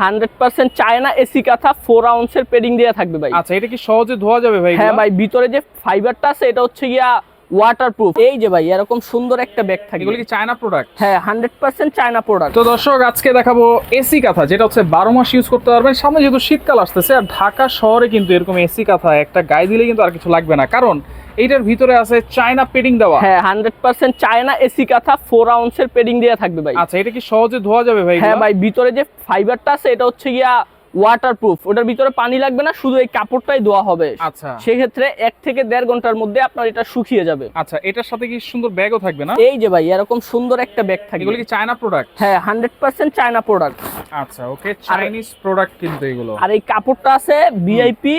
Hundred percent China AC কাঁথা four আউন্সের padding দেওয়া থাকবে ভাই। আচ্ছা এটা কি সহজে ধোয়া যাবে ভাই হ্যাঁ ভাই ভিতরে যে ফাইবারটা আছে এটা হচ্ছে গিয়া ওয়াটার প্রুফ এই যে ভাই এরকম সুন্দর একটা ব্যাগ থাকবে। এগুলো কি চায়না প্রোডাক্ট হ্যাঁ হান্ড্রেড পার্সেন্ট চায়না প্রোডাক্ট তো দর্শক আজকে দেখাবো এসি কাঁথা যেটা হচ্ছে বারো মাস ইউজ করতে পারবেন। সামনে যেহেতু শীতকাল আসতেছে আর ঢাকা শহরে কিন্তু এরকম এসি কাঁথা একটা গায়ে দিলে কিন্তু আর কিছু লাগবে না। কারণ এইটার ভিতরে আছে চায়না পেডিং দেওয়া। হ্যাঁ হান্ড্রেড পার্সেন্ট চায়না এসি কাঁথা ফোর আউন্সের পেডিং দেওয়া থাকবে ভাই। আচ্ছা এটা কি সহজে ধোয়া যাবে ভাই হ্যাঁ ভাই ভিতরে যে ফাইবারটা আছে এটা হচ্ছে গিয়া ওয়াটার প্রুফ ওটার ভিতরে পানি লাগবে না শুধু এই কাপড়টাই ধোয়া হবে। আচ্ছা। সেক্ষেত্রে এক থেকে দেড় ঘণ্টার মধ্যে আপনার এটা শুকিয়ে যাবে। আচ্ছা এটার সাথে কি সুন্দর ব্যাগও থাকবে না? এই যে ভাই এরকম সুন্দর একটা ব্যাগ থাকবে। এগুলো কি চায়না প্রোডাক্ট হ্যাঁ হান্ড্রেড পার্সেন্ট চায়না প্রোডাক্ট আচ্ছা ওকে চাইনিজ প্রোডাক্ট কিন্তু এগুলো। আর এই কাপড়টা আছে ভিআইপি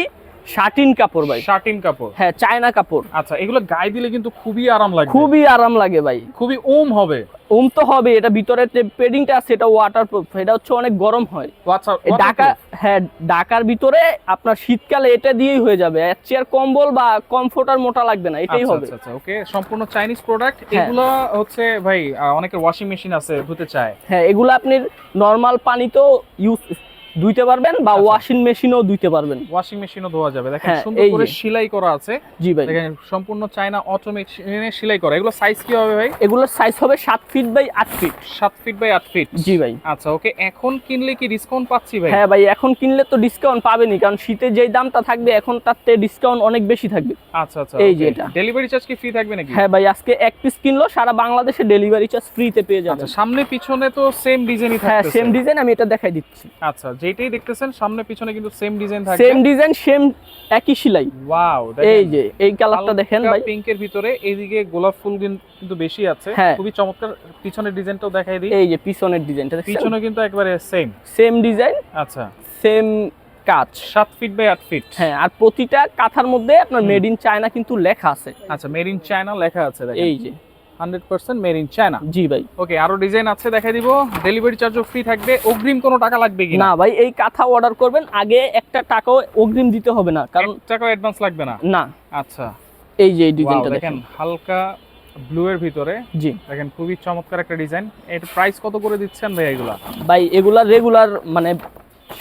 শার্টিন কাপড় ভাই। শার্টিন কাপড়? হ্যাঁ চায়না কাপড়। আচ্ছা এগুলো গায়ে দিলে কিন্তু খুবই আরাম লাগবে। খুবই আরাম লাগে ভাই। খুবই ওম হবে। ওম তো হবে এটা ভিতরে যে পেডিংটা আছে এটা ওয়াটার প্রুফ এটা হচ্ছে অনেক গরম হয়। আচ্ছা ঢাকা হ্যাঁ ঢাকার ভিতরে আপনার শীতকালে এটা দিয়েই হয়ে যাবে। এর চেয়ার কম্বল বা কমফোর্টার মোটা লাগবে না এটাই হবে। আচ্ছা আচ্ছা ওকে সম্পূর্ণ চাইনিজ প্রোডাক্ট। এগুলো হচ্ছে ভাই অনেকের ওয়াশিং মেশিন আছে ধুতে চায়। হ্যাঁ এগুলো আপনি নর্মাল পানিতেও ইউজ ধুইতে পারবেন বা আচ্ছা। ওয়াশিং মেশিনেও ধুইতে পারবেন। ওয়াশিং মেশিনও ধোয়া যাবে। দেখেন হ্যাঁ, সুন্দর করে সেলাই করা আছে। জি ভাই। দেখেন সম্পূর্ণ চায়না অটোমেশনে সেলাই করা। এগুলো সাইজ কি হবে ভাই? এগুলো সাইজ হবে সাত ফিট বাই আট ফিট সাত ফিট বাই আট ফিট জি ভাই। আচ্ছা ওকে এখন কিনলে কি ডিসকাউন্ট পাচ্ছি ভাই? হ্যাঁ ভাই এখন কিনলে তো ডিসকাউন্ট পাবেনই কারণ শীতে যেই দামটা থাকবে এখন তার থেকে ডিসকাউন্ট অনেক বেশি থাকবে। আচ্ছা আচ্ছা এই যে এটা। ডেলিভারি চার্জ কি ফ্রি থাকবে নাকি? হ্যাঁ ভাই আজকে এক পিস কিনলো সারা বাংলাদেশে ডেলিভারি চার্জ ফ্রিতে পেয়ে যাবেন আচ্ছা সামনে পিছনে তো সেম ডিজাইনই থাকবে হ্যাঁ সেম ডিজাইন আমি এটা দেখাই দিচ্ছি। আচ্ছা যেটাই দেখতেছেন সামনে পিছনে কিন্তু সেম ডিজাইন থাকবে। সেম ডিজাইন সেম একই সেলাই। ওয়াও এই যে এই কালারটা দেখেন ভাই। পিঙ্কের ভিতরে এইদিকে গোলাপ ফুল কিন্তু বেশি আছে। হ্যাঁ। খুবই চমৎকার পিছনের ডিজাইনটাও দেখাই দিই। এই যে পিছনের ডিজাইনটা দেখছেন? পিছনে কিন্তু একবারে সেম সেম ডিজাইন আচ্ছা। সেম কাজ। সাত ফিট বাই আট ফিট হ্যাঁ আর প্রতিটা কাঁথার মধ্যে আপনার মেড ইন চায়না কিন্তু লেখা আছে। আচ্ছা মেড ইন চায়না লেখা আছে দেখেন। এই যে। Hundred percent made in China. জি ভাই। ওকে আরও ডিজাইন আছে দেখাই দিব। ডেলিভারি চার্জও ফ্রি থাকবে। অগ্রিম কোনো টাকা লাগবে কি না ভাই এই কাঁথা অর্ডার করবেন আগে একটা টাকাও অগ্রিম দিতে হবে না কারণ কারণ টাকা অ্যাডভান্স লাগবে না? না। আচ্ছা। এই যে এই ডিজাইনটা দেখেন। হালকা ব্লু এর ভিতরে। জি। দেখেন খুবই চমৎকার একটা ডিজাইন। এর প্রাইস কত করে দিচ্ছেন ভাই এগুলা? ভাই এগুলা রেগুলার মানে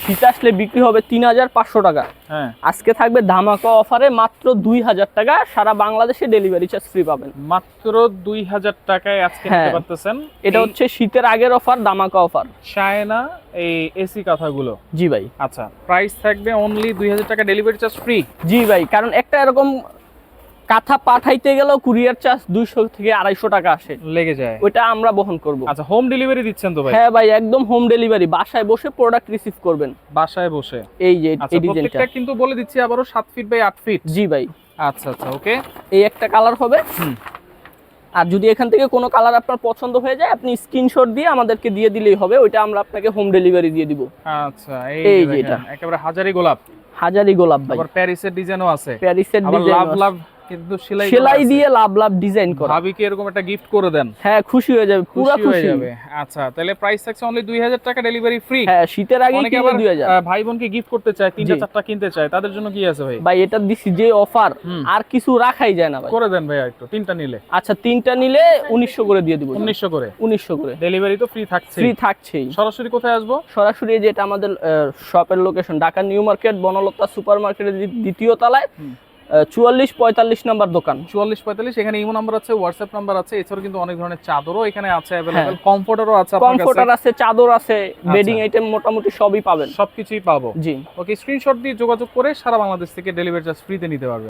শীত আসলে বিক্রি হবে তিন হাজার পাঁচশো টাকা। হ্যাঁ। আজকে থাকবে ধামাকা অফারে মাত্র দুই হাজার টাকা সারা বাংলাদেশে ডেলিভারি চার্জ ফ্রি পাবেন। মাত্র দুই হাজার টাকায় আজকে নিতে হ্যাঁ। পারতেছেন। এটা হচ্ছে শীতের আগের অফার ধামাকা অফার চায়না এই এসি কথাগুলো। জি ভাই। আচ্ছা প্রাইস থাকবে অনলি দুই হাজার টাকা ডেলিভারি চার্জ ফ্রি জি ভাই কারণ একটা এরকম কাঁথা পাঠাইতে গেলেও কুরিয়ার চার্জ দুইশো থেকে আড়াইশো টাকা আসে। লেগে যায়। ওইটা আমরা বহন করব। আচ্ছা হোম ডেলিভারি দিচ্ছেন তো ভাই? হ্যাঁ ভাই একদম হোম ডেলিভারি বাসায় বসে প্রোডাক্ট রিসিভ করবেন। বাসায় বসে? এই যে আচ্ছা এই ডিজাইনটা কিন্তু বলে দিচ্ছি আবারও সাত ফিট বাই আট ফিট জি ভাই। আচ্ছা আচ্ছা ওকে এই একটা কালার হবে। আর যদি এখান থেকে কোনো কালার আপনার পছন্দ হয়ে যায় আপনি স্ক্রিনশট দিয়ে আমাদেরকে দিয়ে দিলেই হবে। ওইটা আমরা আপনাকে হোম ডেলিভারি দিয়ে দিব। আচ্ছা এই যে এটা। একেবারে হাজারি গোলাপ। হাজারি গোলাপ ভাই। আবার প্যারিসের ডিজাইনও আছে। প্যারিসের আবার লাভ লাভ কিন্তু সেলাই সেলাই দিয়ে লাভ লাভ ডিজাইন করা। ভাবিকে এরকম একটা গিফট করে দেন। হ্যাঁ খুশি হয়ে যাবে পুরো খুশি হয়ে যাবে। আচ্ছা তাহলে প্রাইস থাকছে অনলি দুই হাজার টাকা ডেলিভারি ফ্রি হ্যাঁ শীতের আগে কিনে আবার দুই হাজার। আহ, ভাই বোনকে গিফট করতে চায় তিনটা চারটা কিনতে চায় তাদের জন্য কি আছে ভাই? ভাই এটা দিছি যে অফার আর কিছু রাখাই যায় না ভাই। করে দেন ভাইয়া একটু তিনটা নিলে। আচ্ছা তিনটা নিলে উনিশশো করে দিয়ে দিব। উনিশশো করে। উনিশশো করে। ডেলিভারি তো ফ্রি থাকছে ফ্রি থাকছেই। সরাসরি কোথায় আসব? সরাসরি এই যে এটা আমাদের শপের location Dhaka new market Banalata super মার্কেটের দ্বিতীয় তলায়। চুয়াল্লিশ পঁয়তাল্লিশ নাম্বার দোকান। চুয়াল্লিশ পঁয়তাল্লিশ এখানে ইমো নাম্বার আছে হোয়াটসঅ্যাপ নাম্বার আছে এছাড়াও কিন্তু অনেক ধরনের চাদরও এখানে আছে অ্যাভেলেবেল কমফোর্টারও আছে কমফোর্টার আছে চাদর আছে বেডিং আইটেম মোটামুটি সবই পাবেন। সবকিছুই পাবো। জি। ওকে স্ক্রিনশট দিয়ে যোগাযোগ করে সারা বাংলাদেশ থেকে ডেলিভারি চার্জ ফ্রিতে নিতে পারবে